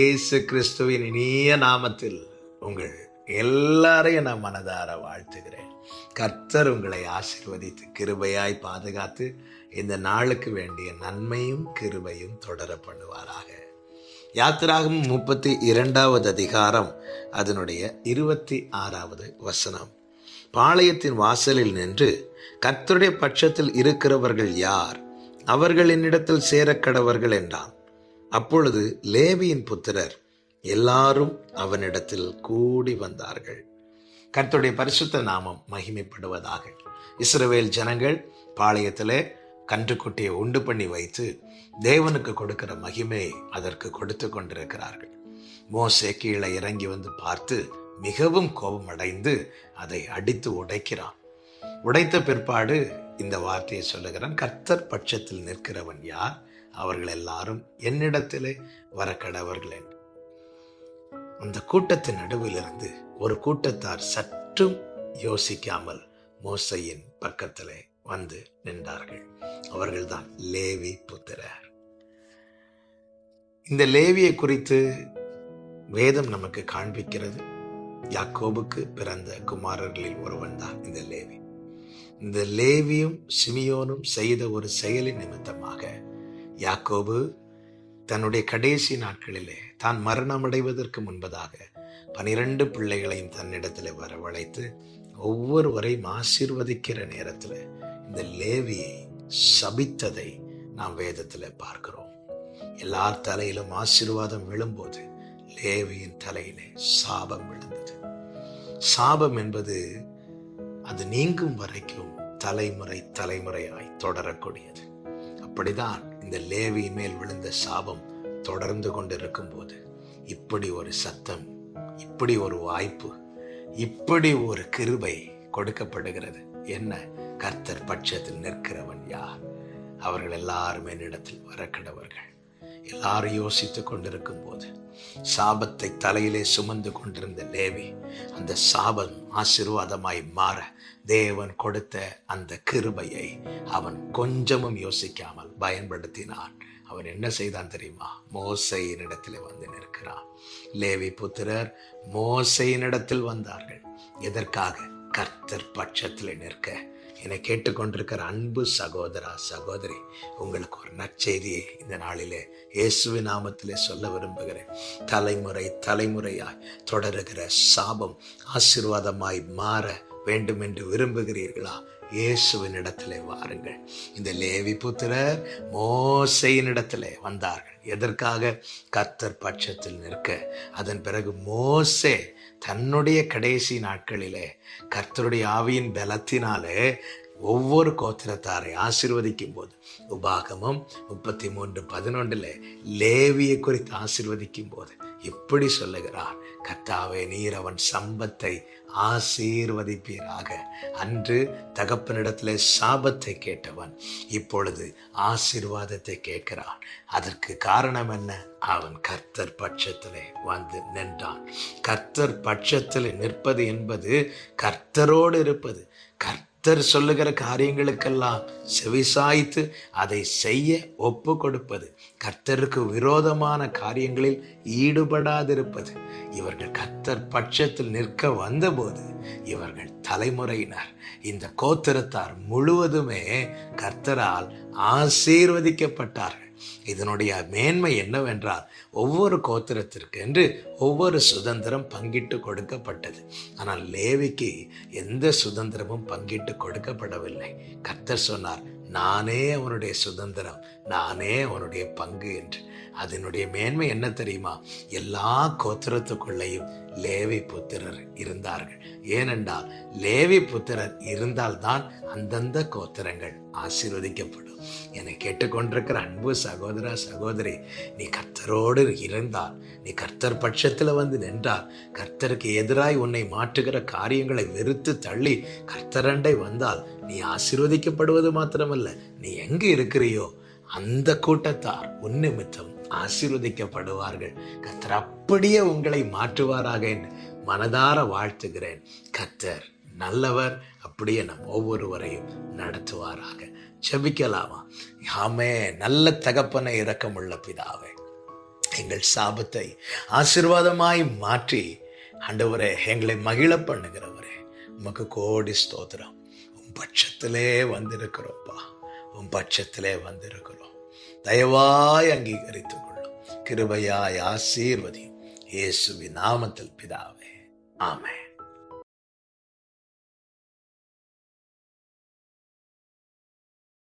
இயேசு கிறிஸ்துவின் இனிய நாமத்தில் உங்கள் எல்லாரையும் நான் மனதார வாழ்த்துகிறேன். கர்த்தர் உங்களை ஆசீர்வதித்து கிருபையாய் பாதுகாத்து இந்த நாளுக்கு வேண்டிய நன்மையும் கிருபையும் தொடர பண்ணுவாராக. யாத்திராகும் முப்பத்தி இரண்டாவது அதிகாரம் அதனுடைய இருபத்தி ஆறாவது வசனம். பாளையத்தின் வாசலில் நின்று கர்த்தருடைய பட்சத்தில் இருக்கிறவர்கள் யார்? அவர்கள் என்னிடத்தில் சேரக்கடவர்கள் என்றான். அப்பொழுது லேவியின் புத்திரர் எல்லாரும் அவனிடத்தில் கூடி வந்தார்கள். கர்த்தருடைய பரிசுத்த நாமம் மகிமைப்படுவதாக. இஸ்ரவேல் ஜனங்கள் பாளையத்திலே கன்றுக்குட்டியை உண்டு பண்ணி வைத்து தேவனுக்கு கொடுக்கிற மகிமையை அதற்கு கொடுத்து கொண்டிருக்கிறார்கள். மோசே கீழே இறங்கி வந்து பார்த்து மிகவும் கோபமடைந்து அதை அடித்து உடைக்கிறான். உடைத்த பிற்பாடு இந்த வார்த்தையை சொல்லுகிறான் கர்த்தர் பட்சத்தில் நிற்கிறவன் யார்? அவர்கள் எல்லாரும் என்னிடத்திலே வரக்கடவர்கள் என்று அந்த கூட்டத்தின் நடுவிலிருந்து ஒரு கூட்டத்தார் சற்றும் யோசிக்காமல் மோசையின் பக்கத்திலே வந்து நின்றார்கள். அவர்கள்தான் லேவி புத்திரர். இந்த லேவியை குறித்து வேதம் நமக்கு காண்பிக்கிறது. யாக்கோபுக்கு பிறந்த குமாரர்களில் ஒருவன் தான் இந்த லேவி. இந்த லேவியும் சிமியோனும் செய்த ஒரு செயலின் நிமித்தமாக யாக்கோபு தன்னுடைய கடைசி நாட்களிலே தான் மரணமடைவதற்கு முன்பதாக பனிரெண்டு பிள்ளைகளையும் தன்னிடத்தில் வரவழைத்து ஒவ்வொருவரையும் ஆசீர்வதிக்கிற நேரத்தில் இந்த லேவியை சபித்ததை நாம் வேதத்தில் பார்க்கிறோம். எல்லார் தலையிலும் ஆசீர்வாதம் விழும்போது லேவியின் தலையிலே சாபம் விழுந்தது. சாபம் என்பது அது நீங்கும் வரைக்கும் தலைமுறை தலைமுறையாய் தொடரக்கூடியது. அப்படிதான் இந்த லேவியின் மேல் விழுந்த சாபம் தொடர்ந்து கொண்டிருக்கும் போது இப்படி ஒரு சத்தம் இப்படி ஒரு வாய்ப்பு இப்படி ஒரு கிருபை கொடுக்கப்படுகிறது. என்ன? கர்த்தர் பட்சத்தில் நிற்கிறவன் யார்? அவர்கள் எல்லாரும் என்னிடத்தில் வரக்கடவர்கள் எல்லாரும் யோசித்து கொண்டிருக்கும் போது சாபத்தை தலையிலே சுமந்து கொண்டிருந்த லேவி அந்த சாபம் ஆசீர்வாதமாய் மாற தேவன் கொடுத்த அந்த கிருபையை அவன் கொஞ்சமும் யோசிக்காமல் பயன்படுத்தினான். அவன் என்ன செய்தான் தெரியுமா? மோசையினிடத்தில் வந்து நிற்கிறான். லேவி புத்திரர் மோசையினிடத்தில் வந்தார்கள். எதற்காக? கர்த்தர் பட்சத்தில் நிற்க. என்னை கேட்டுக்கொண்டிருக்கிற அன்பு சகோதரா சகோதரி உங்களுக்கு ஒரு நற்செய்தியை இந்த நாளிலே இயேசுவி நாமத்திலே சொல்ல விரும்புகிறேன். தலைமுறை தலைமுறையாய் தொடருகிற சாபம் ஆசீர்வாதமாய் மாற வேண்டும் என்று விரும்புகிறீர்களா? இயேசுவின் இடத்துல வாருங்கள். இந்த லேவி புத்திரர் மோசையின் இடத்துல வந்தார்கள். எதற்காக? கர்த்தர் பட்சத்தில் நிற்க. அதன் பிறகு மோசே தன்னுடைய கடைசி நாட்களிலே கர்த்தருடைய ஆவியின் பலத்தினாலே ஒவ்வொரு கோத்திரத்தாரை ஆசிர்வதிக்கும் போது உபாகமம் முப்பத்தி மூன்று பதினொன்றில் லேவியை குறித்து ஆசிர்வதிக்கும் போது இப்படி சொல்லுகிறார் கர்த்தாவே நீர் அவன் சம்பத்தை ஆசீர்வதிப்பீராக. அன்று தகப்பனிடத்திலே சாபத்தை கேட்டவன் இப்பொழுது ஆசீர்வாதத்தை கேட்கிறான். அதற்கு காரணம் என்ன? அவன் கர்த்தர் பட்சத்திலே வந்து நின்றான். கர்த்தர் பட்சத்தில் நிற்பது என்பது கர்த்தரோடு இருப்பது. கர்த்தர் சொல்லுகிற காரியங்களுக்கெல்லாம் செவிசாய்த்து அதை செய்ய ஒப்பு கொடுப்பது கர்த்தருக்கு விரோதமான காரியங்களில் ஈடுபடாதிருப்பது. இவர்கள் கர்த்தர் பட்சத்தில் நிற்க வந்தபோது இவர்கள் தலைமுறையினர். இந்த கோத்திரத்தார் முழுவதுமே கர்த்தரால் ஆசீர்வதிக்கப்பட்டார்கள். இதனுடைய மேன்மை என்னவென்றால் ஒவ்வொரு கோத்திரத்திற்கு என்று ஒவ்வொரு சுதந்திரம் பங்கிட்டு கொடுக்கப்பட்டது. ஆனால் லேவிக்கு எந்த சுதந்திரமும் பங்கிட்டு கொடுக்கப்படவில்லை. கர்த்தர் சொன்னார் நானே அவனுடைய சுதந்திரம் நானே அவனுடைய பங்கு என்று. அதனுடைய மேன்மை என்ன தெரியுமா? எல்லா கோத்திரத்துக்குள்ளேயும் லேவி புத்திரர் இருந்தார்கள். ஏனென்றால் லேவி புத்திரர் இருந்தால்தான் அந்தந்த கோத்திரங்கள் ஆசீர்வதிக்கப்படும். என்னை கேட்டுக்கொண்டிருக்கிற அன்பு சகோதரா சகோதரி நீ கர்த்தரோடு இருந்தால் நீ கர்த்தர் பட்சத்தில் வந்து நின்றால் கர்த்தருக்கு எதிராய் உன்னை மாற்றுகிற காரியங்களை வெறுத்து தள்ளி கர்த்தரண்டை வந்தால் நீ ஆசீர்வதிக்கப்படுவது மாத்திரமல்ல நீ எங்கு இருக்கிறியோ அந்த கூட்டத்தார் உன் நிமித்தம் ஆசீர்வதிக்கப்படுவார்கள். கத்தர் அப்படியே உங்களை மாற்றுவாராக என்று மனதார வாழ்த்துகிறேன். கத்தர் நல்லவர் அப்படியே நம் ஒவ்வொருவரையும் நடத்துவாராக. செபிக்கலாமா ஆமே நல்ல தகப்பனை இரக்கமுள்ள பிதாவே எங்கள் சாபத்தை ஆசீர்வாதமாய் மாற்றி ஆண்டவரே எங்களை மகிழ பண்ணுகிறவரே உமக்கு கோடி ஸ்தோத்திரம். உன் பட்சத்திலே வந்திருக்கிறோம்ப்பா. உன் பட்சத்திலே வந்திருக்கிறோம். தயவாய் அங்கீகரித்துக் கொள்ளும் கிருபையாய் ஆசீர்வதியும் இயேசுவின் நாமத்தில் பிதாவே ஆமே